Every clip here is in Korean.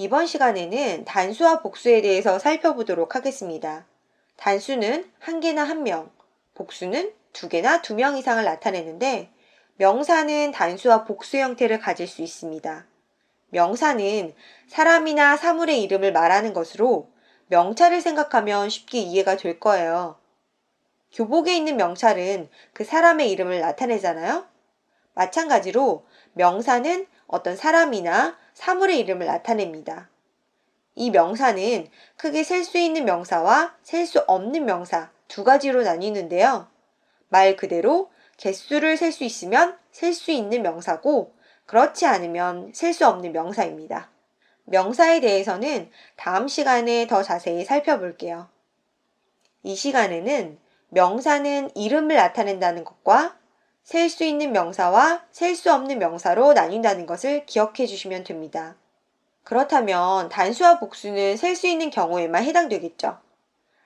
이번 시간에는 단수와 복수에 대해서 살펴보도록 하겠습니다. 단수는 한 개나 한 명, 복수는 두 개나 두 명 이상을 나타내는데 명사는 단수와 복수 형태를 가질 수 있습니다. 명사는 사람이나 사물의 이름을 말하는 것으로 명찰을 생각하면 쉽게 이해가 될 거예요. 교복에 있는 명찰은 그 사람의 이름을 나타내잖아요. 마찬가지로 명사는 어떤 사람이나 사물의 이름을 나타냅니다. 이 명사는 크게 셀 수 있는 명사와 셀 수 없는 명사 두 가지로 나뉘는데요. 말 그대로 개수를 셀 수 있으면 셀 수 있는 명사고 그렇지 않으면 셀 수 없는 명사입니다. 명사에 대해서는 다음 시간에 더 자세히 살펴볼게요. 이 시간에는 명사는 이름을 나타낸다는 것과 셀 수 있는 명사와 셀 수 없는 명사로 나뉜다는 것을 기억해 주시면 됩니다. 그렇다면 단수와 복수는 셀 수 있는 경우에만 해당되겠죠.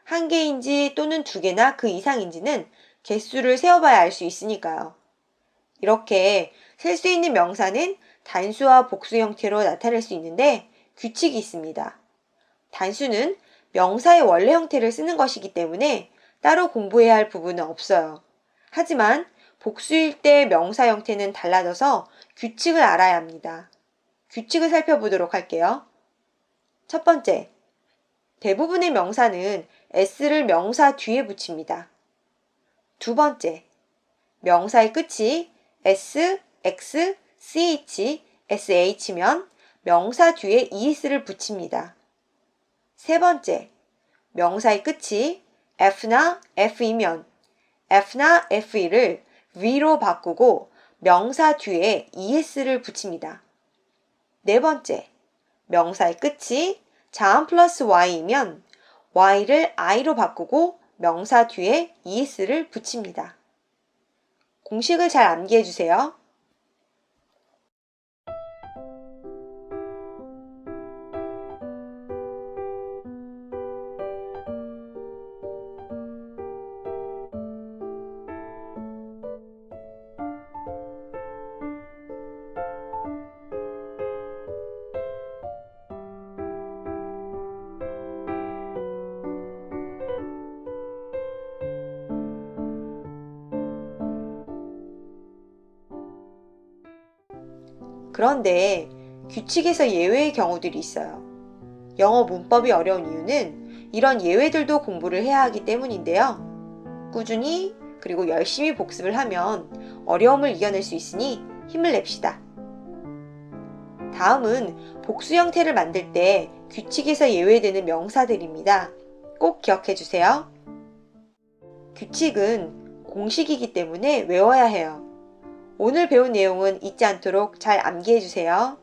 한 개인지 또는 두 개나 그 이상인지는 개수를 세어봐야 알 수 있으니까요. 이렇게 셀 수 있는 명사는 단수와 복수 형태로 나타낼 수 있는데 규칙이 있습니다. 단수는 명사의 원래 형태를 쓰는 것이기 때문에 따로 공부해야 할 부분은 없어요. 하지만 복수일 때 명사 형태는 달라져서 규칙을 알아야 합니다. 규칙을 살펴보도록 할게요. 첫 번째, 대부분의 명사는 s를 명사 뒤에 붙입니다. 두 번째, 명사의 끝이 s, x, ch, sh면 명사 뒤에 es를 붙입니다. 세 번째, 명사의 끝이 f나 fe이면 f나 fe를 위로 바꾸고 명사 뒤에 es를 붙입니다. 네 번째, 명사의 끝이 자음 플러스 y이면 y를 i로 바꾸고 명사 뒤에 es를 붙입니다. 공식을 잘 암기해 주세요. 그런데 규칙에서 예외의 경우들이 있어요. 영어 문법이 어려운 이유는 이런 예외들도 공부를 해야 하기 때문인데요. 꾸준히 그리고 열심히 복습을 하면 어려움을 이겨낼 수 있으니 힘을 냅시다. 다음은 복수 형태를 만들 때 규칙에서 예외되는 명사들입니다. 꼭 기억해 주세요. 규칙은 공식이기 때문에 외워야 해요. 오늘 배운 내용은 잊지 않도록 잘 암기해 주세요.